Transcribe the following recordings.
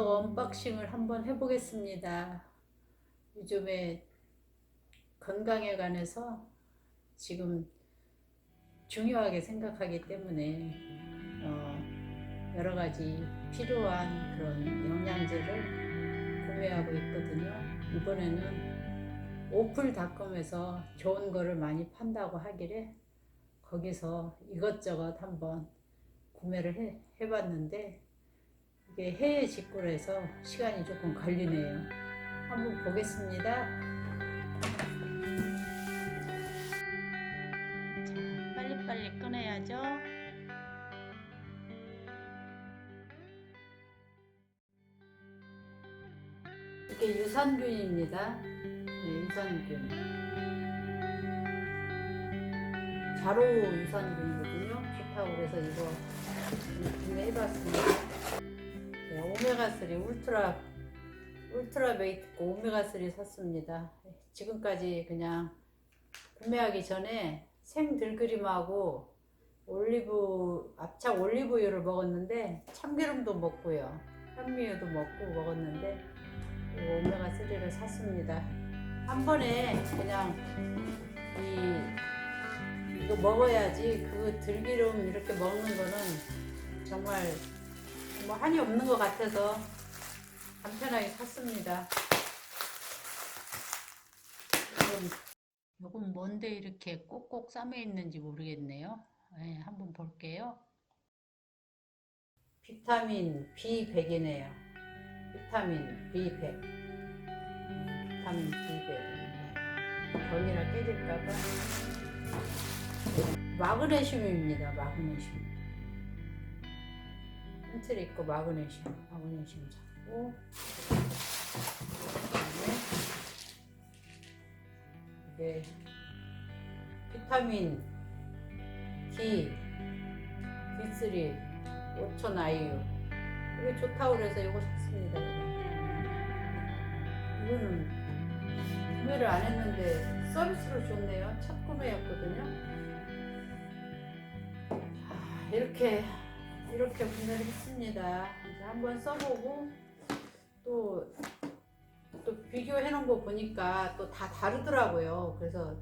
또 언박싱을 한번 해보겠습니다. 요즘에 건강에 관해서 지금 중요하게 생각하기 때문에 어, 여러 가지 필요한 그런 영양제를 구매하고 있거든요. 이번에는 오플닷컴에서 좋은 거를 많이 판다고 하길래 거기서 이것저것 한번 구매를 해, 해봤는데 이게 해외 직구라서 시간이 조금 걸리네요. 한번 보겠습니다. 자, 빨리빨리 꺼내야죠. 이게 유산균입니다. 네, 유산균. 자로 유산균이거든요. 좋다고 그래서 이거 오메가3 울트라 울트라 메이트 오메가3 샀습니다. 지금까지 그냥 구매하기 전에 생 들기름하고 올리브 압착 올리브유를 먹었는데 참기름도 먹고요. 현미유도 먹고 먹었는데 이 오메가3를 샀습니다. 한 번에 그냥 이 이거 먹어야지 그 들기름 이렇게 먹는 거는 정말 뭐 한이 없는 것 같아서 간편하게 샀습니다. 이건, 이건 뭔데 이렇게 꼭꼭 싸매 있는지 모르겠네요. 네, 한번 볼게요. 비타민 B100이네요. 비타민 B100. 비타민 B100. 병이라 깨질까봐. 마그네슘입니다. 마그네슘. 힌트를 있고 마그네슘, 마그네슘 잡고 이게 비타민 D, D3, 5천 아이유 이게 좋다고 그래서 이거 샀습니다. 이거는 구매를 안 했는데 서비스로 좋네요. 첫 구매였거든요. 아, 이렇게 이렇게 구매를 했습니다. 이제 한번 써보고 또, 또 비교해 놓은 거 보니까 또 다 다르더라고요. 그래서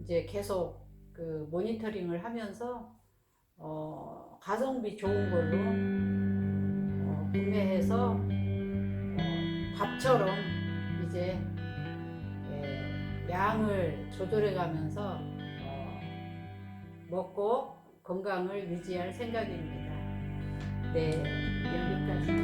이제 계속 그 모니터링을 하면서 어, 가성비 좋은 걸로 어, 구매해서 어, 밥처럼 이제 예, 양을 조절해 가면서 어, 먹고 건강을 유지할 생각입니다. でやりたて